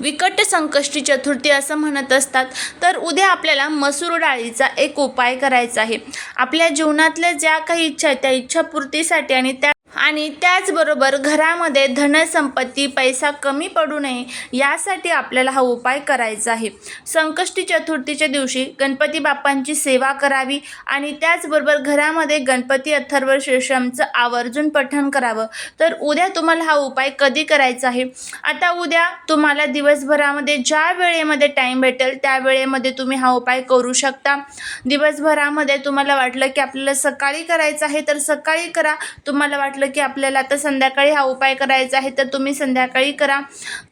विकट संकष्टी चतुर्थी असं म्हणत असतात तर उद्या आपल्याला मसूर डाळीचा एक उपाय करायचा आहे. आपल्या जीवनातल्या ज्या काही इच्छा आहेत त्या इच्छापूर्तीसाठी आणि त्या आणि त्याचबरोबर घरामध्ये धनसंपत्ती पैसा कमी पडू नये यासाठी आपल्याला हा उपाय करायचा आहे. संकष्टी चतुर्थीच्या दिवशी गणपती बाप्पांची सेवा करावी आणि त्याचबरोबर घरामध्ये गणपती अथर्व शीर्षमचं आवर्जून पठण करावं. तर उद्या तुम्हाला हा उपाय कधी करायचा आहे? आता उद्या तुम्हाला दिवसभरामध्ये ज्या वेळेमध्ये टाईम भेटेल त्या वेळेमध्ये तुम्ही हा उपाय करू शकता. दिवसभरामध्ये तुम्हाला वाटलं की आपल्याला सकाळी करायचं आहे तर सकाळी करा. तुम्हाला वाटलं की आपल्याला आता संध्याकाळी हा उपाय करायचा आहे तर तुम्ही संध्याकाळी करा.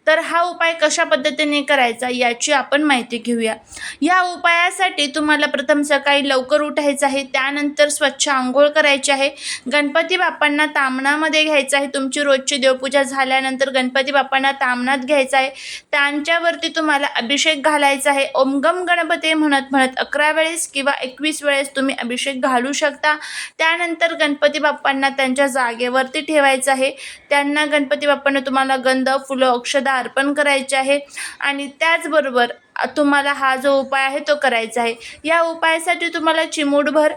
तर हा उपाय कशा पद्धतीने करायचा याची आपण माहिती घेऊया. या उपायासाठी तुम्हाला प्रथम सकाळी लवकर उठायचं आहे त्यानंतर स्वच्छ आंघोळ करायची आहे. गणपती बाप्पांना तामणामध्ये घ्यायचं आहे तुमची रोजची देवपूजा झाल्यानंतर गणपती बाप्पांना तामणात घ्यायचं आहे. त्यांच्यावरती तुम्हाला अभिषेक घालायचा आहे. ओमगम गणपती म्हणत म्हणत अकरा वेळेस किंवा एकवीस वेळेस तुम्ही अभिषेक घालू शकता. त्यानंतर गणपती बाप्पांना त्यांच्या जागेवरती ठेवायचं आहे. त्यांना गणपती बाप्पांना तुम्हाला गंध फुलं औषधं अर्पण करायचे आहे. आणि त्याचबरोबर तुम्हाला हा जो उपाय आहे तो करायचा आहे. या उपायासाठी तुम्हाला चिमूटभर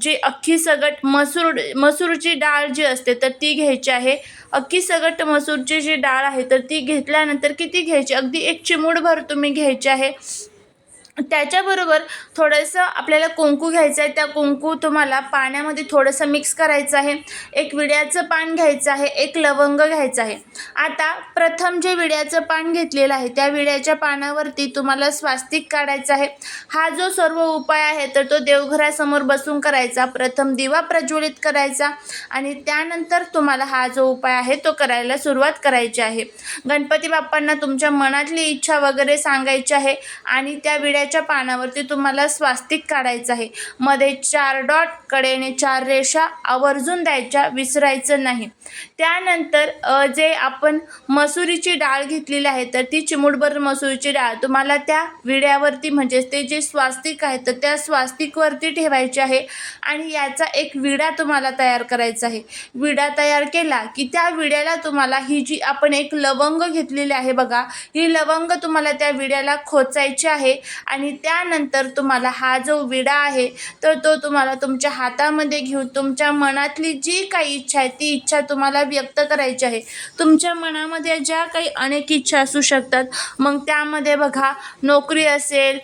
जी अख्खी सगट मसूर मसूरची डाळ जी असते तर ती घ्यायची आहे. अख्खी सगट मसूरची जी डाळ आहे तर ती घेतल्यानंतर किती घ्यायची? अगदी एक चिमूटभर तुम्ही घ्यायची आहे. त्याच्याबरोबर थोडंसं आपल्याला कुंकू घ्यायचं आहे. त्या कुंकू तुम्हाला पाण्यामध्ये थोडंसं मिक्स करायचं आहे. एक विड्याचं पान घ्यायचं आहे. एक लवंग घ्यायचं आहे. आता प्रथम जे विड्याचं पान घेतलेलं आहे त्या विड्याच्या पानावरती तुम्हाला स्वास्तिक काढायचं आहे. हा जो सर्व उपाय आहे तर तो देवघरासमोर बसून करायचा. प्रथम दिवा प्रज्वलित करायचा आणि त्यानंतर तुम्हाला हा जो उपाय आहे तो करायला सुरुवात करायची आहे. गणपती बाप्पांना तुमच्या मनातली इच्छा वगैरे सांगायची आहे आणि त्या विड्या विड्याच्या पानावरती तुम्हाला स्वास्तिक काढायचं आहे. मध्ये चार डॉट कडेने चार रेषा आवर्जून द्यायच्या विसरायचं नाही. त्यानंतर जे आपण मसुरीची डाळ घेतलेली आहे तर ती चिमूटभर मसुरीची डाळ तुम्हाला त्या विड्यावरती म्हणजेच ते जे स्वास्तिक आहे तर त्या स्वास्तिकवरती ठेवायचे आहे आणि याचा एक विडा तुम्हाला तयार करायचा आहे. विडा तयार केला की त्या विड्याला तुम्हाला ही जी आपण एक लवंग घेतलेली आहे बघा ही लवंग तुम्हाला त्या विड्याला खोचायची आहे आणि त्यानंतर तुम्हाला हा जो विडा आहे तर तो तुम्हाला तुमच्या हातामध्ये घेऊन तुमच्या मनातली जी काही इच्छा आहे ती इच्छा तुम्हाला व्यक्त करायची आहे. तुमच्या मनामध्ये ज्या काही अनेक इच्छा असू शकतात मग त्यामध्ये बघा नोकरी असेल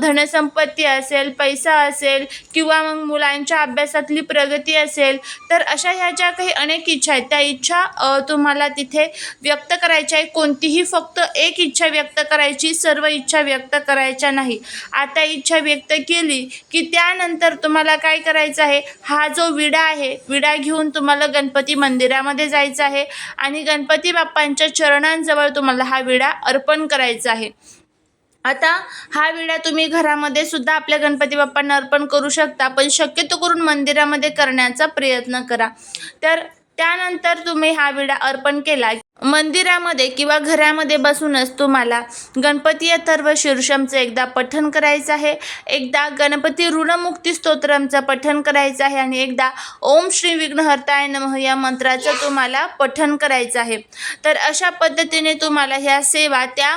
धनसंपत्ती असेल पैसा असेल किंवा मग मुलांच्या अभ्यासातली प्रगती असेल तर अशा ह्या ज्या काही अनेक इच्छा आहेत त्या इच्छा तुम्हाला तिथे व्यक्त करायच्या आहे. कोणतीही फक्त एक इच्छा व्यक्त करायची सर्व इच्छा व्यक्त करायच्या नाही आता इच्छा व्यक्त केली की त्यानंतर तुम्हाला काय करायचं आहे? हा जो विडा आहे विडा घेऊन तुम्हाला गणपती मंदिरामध्ये जायचं आहे आणि गणपती बाप्पांच्या चरणांजवळ तुम्हाला हा विडा अर्पण करायचा आहे. आता हा विडा तुम्ही घरामध्ये सुद्धा आपल्या गणपती बाप्पांना अर्पण करू शकता पण शक्यतो करून मंदिरामध्ये करण्याचा प्रयत्न करा. तर त्यानंतर तुम्ही हा विडा अर्पण केला. मंदिरामध्ये किंवा घरामध्ये बसूनच तुम्हाला गणपती अथर्व शीर्षमचं एकदा पठण करायचं आहे. एकदा गणपती ऋणमुक्ती स्तोत्रमचं पठण करायचं आहे आणि एकदा ओम श्री विघ्नहर्ताय नमः या मंत्राचं तुम्हाला पठण करायचं आहे. तर अशा पद्धतीने तुम्हाला ह्या सेवा त्या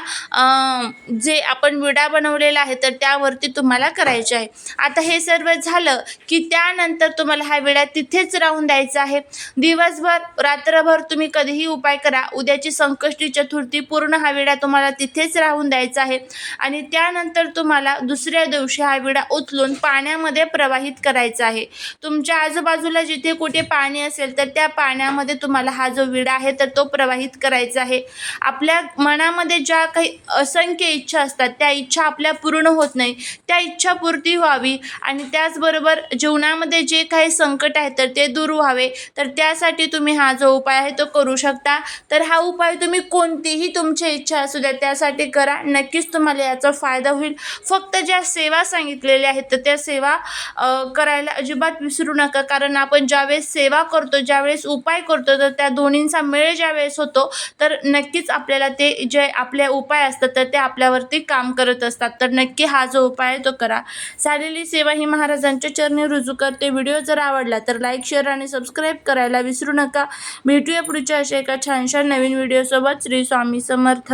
जे आपण विडा बनवलेला आहे तर त्यावरती तुम्हाला करायचे आहे. आता हे सर्व झालं की त्यानंतर तुम्हाला हा विडा तिथेच राहून द्यायचा आहे. दिवस दिवसभर रात्रभर तुम्ही कधीही उपाय करा. उद्याची संकष्टी चतुर्थी पूर्ण हा विडा तुम्हाला तिथेच राहून द्यायचा आहे. आणि त्यानंतर तुम्हाला दुसऱ्या दिवशी हा विडा उचलून पाण्यामध्ये प्रवाहित करायचा आहे. तुमच्या आजूबाजूला जिथे कुठे पाणी असेल तर त्या पाण्यामध्ये तुम्हाला हा जो विडा आहे तर तो प्रवाहित करायचा आहे. आपल्या मनामध्ये ज्या काही असंख्य इच्छा असतात त्या इच्छा आपल्या पूर्ण होत नाही. त्या इच्छा पूर्ती व्हावी आणि त्याचबरोबर जीवनामध्ये जे काही संकट आहे तर ते दूर व्हावे. तर त्यासाठी तुम्ही हा जो उपाय आहे तो करू शकता. तर हा उपाय तुम्ही कोणतीही तुमची इच्छा असू द्या त्यासाठी करा. नक्कीच तुम्हाला याचा फायदा होईल. फक्त ज्या सेवा सांगितलेल्या आहेत तर त्या सेवा करायला अजिबात विसरू नका. कारण आपण ज्यावेळेस सेवा करतो ज्यावेळेस उपाय करतो तर त्या दोन्हींचा मेळ ज्यावेळेस होतो तर नक्कीच आपल्याला ते जे आपले उपाय असतात तर ते आपल्यावरती काम करत असतात. तर नक्की हा जो उपाय आहे तो करा. झालेली सेवा ही महाराजांच्या चरणी रुजू करते. व्हिडिओ जर आवडला तर लाईक शेअर आणि सबस्क्राईब करायला विसरू नका. भेटूया पुढच्या अशा एका छानशा नवीन व्हिडिओसोबत श्री स्वामी समर्थ.